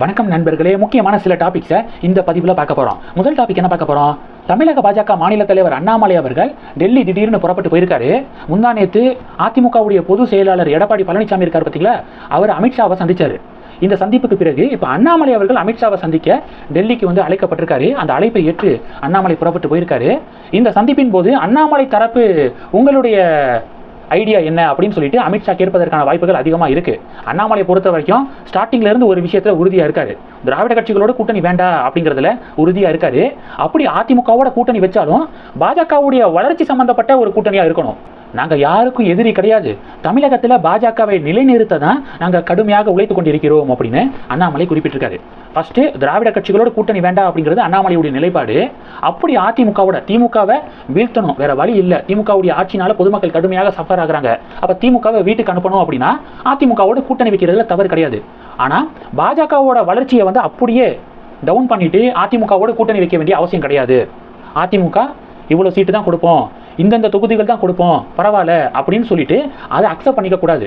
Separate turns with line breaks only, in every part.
வணக்கம் நண்பர்களே முக்கியமான சில டாபிக்ஸை இந்த பதிவில் பார்க்க போகிறோம் முதல் டாபிக் என்ன பார்க்க போகிறோம் தமிழக பாஜக மாநில தலைவர் அண்ணாமலை அவர்கள் டெல்லி திடீர்னு புறப்பட்டு போயிருக்காரு. முந்தா நேற்று அதிமுகவுடைய பொதுச் செயலாளர் எடப்பாடி பழனிசாமி இருக்கார் பார்த்தீங்களா அவர் அமித்ஷாவை சந்திச்சார். இந்த சந்திப்புக்கு பிறகு இப்போ அண்ணாமலை அவர்கள் அமித்ஷாவை சந்திக்க டெல்லிக்கு வந்து அழைக்கப்பட்டிருக்காரு. அந்த அழைப்பை ஏற்று அண்ணாமலை புறப்பட்டு போயிருக்காரு. இந்த சந்திப்பின் போது அண்ணாமலை தரப்பு உங்களுடைய ஐடியா என்ன அப்படின்னு சொல்லிட்டு அமித்ஷா கேட்பதற்கான வாய்ப்புகள் அதிகமாக இருக்கு. அண்ணாமலை பொறுத்த வரைக்கும் ஸ்டார்டிங்ல இருந்து ஒரு விஷயத்துல உறுதியா இருக்காரு. திராவிட கட்சிகளோட கூட்டணி வேண்டாம் அப்படிங்கிறதுல உறுதியா இருக்காரு. அப்படி அதிமுகவோட கூட்டணி வச்சாலும் பாஜகவுடைய வளர்ச்சி சம்பந்தப்பட்ட ஒரு கூட்டணியா இருக்கணும். நாங்கள் யாருக்கும் எதிரி கிடையாது. தமிழகத்தில் பாஜகவை நிலைநிறுத்த தான் நாங்கள் கடுமையாக உழைத்து கொண்டிருக்கிறோம் அப்படின்னு அண்ணாமலை குறிப்பிட்டிருக்காரு. ஃபர்ஸ்ட் திராவிட கட்சிகளோட கூட்டணி வேண்டாம் அப்படிங்கிறது அண்ணாமலையுடைய நிலைப்பாடு. அப்படி அதிமுகவோட திமுகவை வீழ்த்தணும் வேற வழி இல்லை. திமுகவுடைய ஆட்சினால பொதுமக்கள் கடுமையாக சஃபர் ஆகுறாங்க. அப்போ திமுகவை வீட்டுக்கு அனுப்பணும் அப்படின்னா அதிமுகவோட கூட்டணி வைக்கிறதுல தவறு கிடையாது. ஆனால் பாஜகவோட வளர்ச்சியை வந்து அப்படியே டவுன் பண்ணிட்டு அதிமுகவோட கூட்டணி வைக்க வேண்டிய அவசியம் கிடையாது. அதிமுக இவ்வளோ சீட்டு தான் கொடுப்போம். இந்தந்த தொகுதிகள் தான் கொடுப்போம் பரவாயில்ல அப்படின்னு சொல்லிட்டு அதை அக்செப்ட் பண்ணிக்கக்கூடாது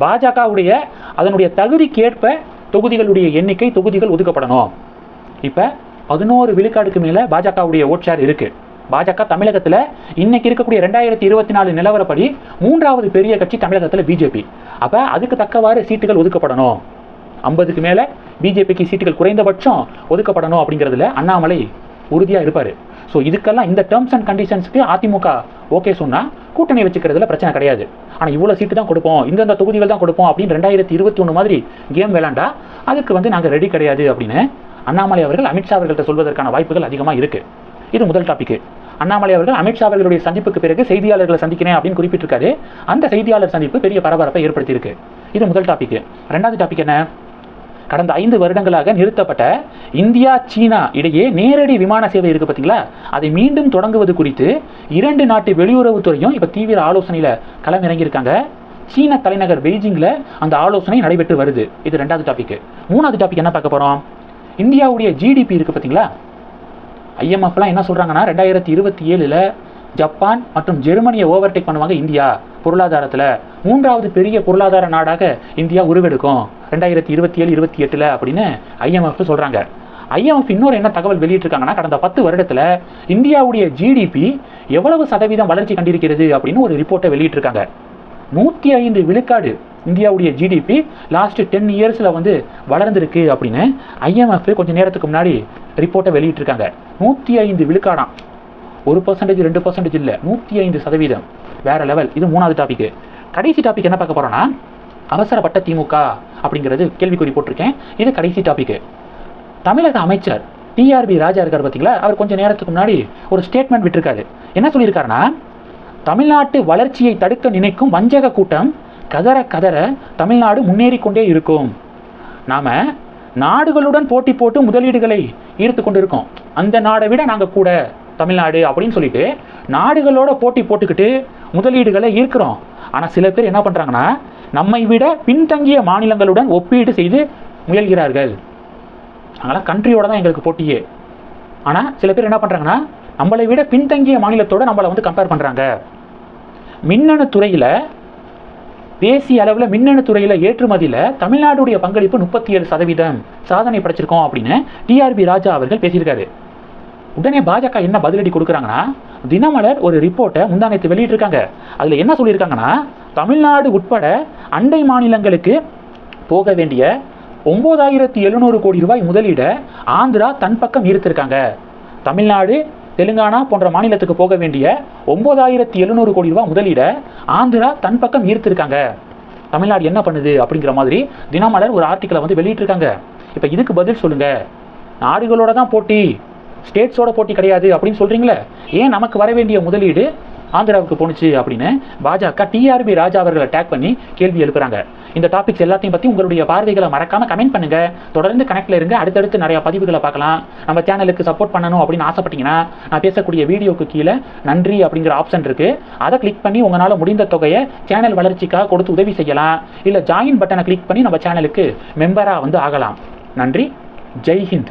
பாஜகவுடைய அதனுடைய தகுதிக்கேற்ப தொகுதிகளுடைய எண்ணிக்கை தொகுதிகள் ஒதுக்கப்படணும். இப்போ பதினோரு விழுக்காடுக்கு மேலே பாஜகவுடைய ஓட் ஷேர் பாஜக தமிழகத்தில் இன்னைக்கு இருக்கக்கூடிய ரெண்டாயிரத்தி இருபத்தி நாலு நிலவரப்படி மூன்றாவது பெரிய கட்சி தமிழகத்தில் பிஜேபி அப்போ அதுக்கு தக்கவாறு சீட்டுகள் ஒதுக்கப்படணும். ஐம்பதுக்கு மேலே பிஜேபிக்கு சீட்டுகள் குறைந்தபட்சம் ஒதுக்கப்படணும் அப்படிங்கிறதுல அண்ணாமலை உறுதியாக இருப்பார். ஸோ இதுக்கெல்லாம் இந்த டேர்ம்ஸ் அண்ட் கண்டிஷன்ஸ்க்கு அதிமுக ஓகே சொன்னால் கூட்டணி வச்சுக்கிறதுல பிரச்சனை கிடையாது. ஆனால் இவ்வளோ சீட்டு தான் கொடுப்போம். இந்தந்த தொகுதிகள் தான் கொடுப்போம் அப்படின்னு ரெண்டாயிரத்தி இருபத்தி ஒன்று மாதிரி கேம் விளாண்டா அதுக்கு வந்து நாங்கள் ரெடி கிடையாது அப்படின்னு அண்ணாமலை அவர்கள் அமித்ஷா அவர்கள்ட்ட சொல்வதற்கான வாய்ப்புகள் அதிகமாக இருக்குது இது முதல் டாபிக் அண்ணாமலை அவர்கள் அமித்ஷா அவர்களுடைய சந்திப்புக்கு பிறகு செய்தியாளர்களை சந்திக்கிறேன் அப்படின்னு குறிப்பிட்டிருக்காரு. அந்த செய்தியாளர் சந்திப்பு பெரிய பரபரப்பை ஏற்படுத்தியிருக்கு. இது முதல் டாபிக் ரெண்டாவது டாபிக் என்ன? கடந்த ஐந்து வருடங்களாக நிறுத்தப்பட்ட இந்தியா சீனா இடையே நேரடி விமான சேவை இருக்கு பார்த்தீங்களா அதை மீண்டும் தொடங்குவது குறித்து இரண்டு நாட்டு வெளியுறவுத்துறையும் இப்போ தீவிர ஆலோசனையில் களமிறங்கியிருக்காங்க. சீன தலைநகர் பெய்ஜிங்கில் அந்த ஆலோசனை நடைபெற்று வருது. இது ரெண்டாவது டாபிக் மூணாவது டாபிக் என்ன பார்க்க போகிறோம் இந்தியாவுடைய ஜிடிபி இருக்கு பார்த்தீங்களா ஐஎம்எஃப்லாம் என்ன சொல்கிறாங்கன்னா ரெண்டாயிரத்தி இருபத்தி ஏழில் ஜப்பான் மற்றும் ஜெர்மனியை ஓவர்டேக் பண்ணுவாங்க இந்தியா. பொருளாதாரத்தில் மூன்றாவது பெரிய பொருளாதார நாடாக இந்தியா உருவெடுக்கும். ரெண்டாயிரத்தி இருபத்தி ஏழு இருபத்தி எட்டில் அப்படின்னு ஐஎம்எஃப் சொல்கிறாங்க ஐஎம்எஃப் இன்னொரு என்ன தகவல் வெளியிட்டிருக்காங்கன்னா கடந்த பத்து வருடத்தில் இந்தியாவுடைய ஜிடிபி எவ்வளவு சதவீதம் வளர்ச்சி கண்டிருக்கிறது அப்படின்னு ஒரு ரிப்போர்ட்டை வெளியிட்டிருக்காங்க. நூற்றி ஐந்து விழுக்காடு இந்தியாவுடைய ஜிடிபி லாஸ்ட் டென் இயர்ஸில் வந்து வளர்ந்துருக்கு அப்படின்னு ஐஎம்எஃப் கொஞ்சம் நேரத்துக்கு முன்னாடி ரிப்போர்ட்டை வெளியிட்டிருக்காங்க. நூற்றி ஐந்து விழுக்காடாம் ஒரு பர்சன்டேஜ் ரெண்டு பர்சன்டேஜ் இல்லை. நூற்றி ஐந்து சதவீதம். வேற லெவல் இது மூணாவது டாபிக் கடைசி டாபிக் என்ன பார்க்க போறோம்னா அவசரப்பட்ட திமுக அப்படிங்கிறது கேள்விக்குறி போட்டிருக்கேன். இது கடைசி டாபிக் தமிழக அமைச்சர் டிஆர்பி ராஜா இருக்கார் பார்த்தீங்களா? அவர் கொஞ்சம் நேரத்துக்கு முன்னாடி ஒரு ஸ்டேட்மெண்ட் விட்டிருக்காரு. என்ன சொல்லியிருக்காருன்னா தமிழ்நாட்டு வளர்ச்சியை தடுக்க நினைக்கும் வஞ்சக கூட்டம் கதற கதற தமிழ்நாடு முன்னேறி கொண்டே இருக்கும். நாம நாடுகளுடன் போட்டி போட்டு முதலீடுகளை ஈர்த்து கொண்டு இருக்கோம் அந்த நாடை விட நாங்கள் கூட தமிழ்நாடு அப்படின்னு சொல்லிட்டு நாடுகளோட போட்டி போட்டுக்கிட்டு முதலீடுகளை ஈர்க்கிறோம். ஆனால் சில பேர் என்ன பண்ணுறாங்கன்னா நம்மை விட பின்தங்கிய மாநிலங்களுடன் ஒப்பீடு செய்து முயல்கிறார்கள். அதனால் கண்ட்ரியோட தான் எங்களுக்கு போட்டியே. ஆனால் சில பேர் என்ன பண்ணுறாங்கன்னா நம்மளை விட பின்தங்கிய மாநிலத்தோட நம்மளை வந்து கம்பேர் பண்ணுறாங்க மின்னணு துறையில் தேசிய அளவில் மின்னணு துறையில் ஏற்றுமதியில் தமிழ்நாடுடைய பங்களிப்பு முப்பத்தி ஏழு சதவீதம். சாதனை படைச்சிருக்கோம் அப்படின்னு டிஆர்பி ராஜா அவர்கள் பேசியிருக்காரு. உடனே பாஜக என்ன பதிலடி கொடுக்குறாங்கன்னா தினமலர் ஒரு ரிப்போர்ட்டை முந்தானத்து வெளியிட்டிருக்காங்க. அதில் என்ன சொல்லியிருக்காங்கன்னா தமிழ்நாடு உட்பட அண்டை மாநிலங்களுக்கு போக வேண்டிய ஒம்பதாயிரத்தி எழுநூறு கோடி ரூபாய் முதலீடை ஆந்திரா தன் பக்கம் ஈர்த்திருக்காங்க. தமிழ்நாடு தெலுங்கானா போன்ற மாநிலத்துக்கு போக வேண்டிய ஒம்பதாயிரத்தி எழுநூறு கோடி ரூபாய் முதலீடை ஆந்திரா தன் பக்கம் ஈர்த்திருக்காங்க. தமிழ்நாடு என்ன பண்ணுது அப்படிங்கிற மாதிரி தினமலர் ஒரு ஆர்டிக்கலை வந்து வெளியிட்டிருக்காங்க. இப்போ இதுக்கு பதில் சொல்லுங்கள் நாடுகளோட தான் போட்டி. ஸ்டேட்ஸோட போட்டி கிடையாது அப்படின்னு சொல்கிறீங்களே ஏன் நமக்கு வர வேண்டிய முதலீடு ஆந்திராவுக்கு போணுச்சு அப்படின்னு பாஜக டிஆர்பி ராஜா அவர்களை டேக் பண்ணி கேள்வி எழுப்புறாங்க. இந்த டாபிக்ஸ் எல்லாத்தையும் பற்றி உங்களுடைய பார்வைகளை மறக்காம கமெண்ட் பண்ணுங்க. தொடர்ந்து கனெக்டில் இருங்க. அடுத்தடுத்து நிறைய பதிவுகளை பார்க்கலாம். நம்ம சேனலுக்கு சப்போர்ட் பண்ணணும் அப்படின்னு ஆசைப்பட்டீங்கன்னா நான் பேசக்கூடிய வீடியோக்கு கீழே நன்றி அப்படிங்கிற ஆப்ஷன் இருக்கு. அதை கிளிக் பண்ணி உங்களால் முடிந்த தொகையை சேனல் வளர்ச்சிக்காக கொடுத்து உதவி செய்யலாம். இல்லை ஜாயின் பட்டனை கிளிக் பண்ணி நம்ம சேனலுக்கு மெம்பராக வந்து ஆகலாம். நன்றி. ஜெய்ஹிந்த்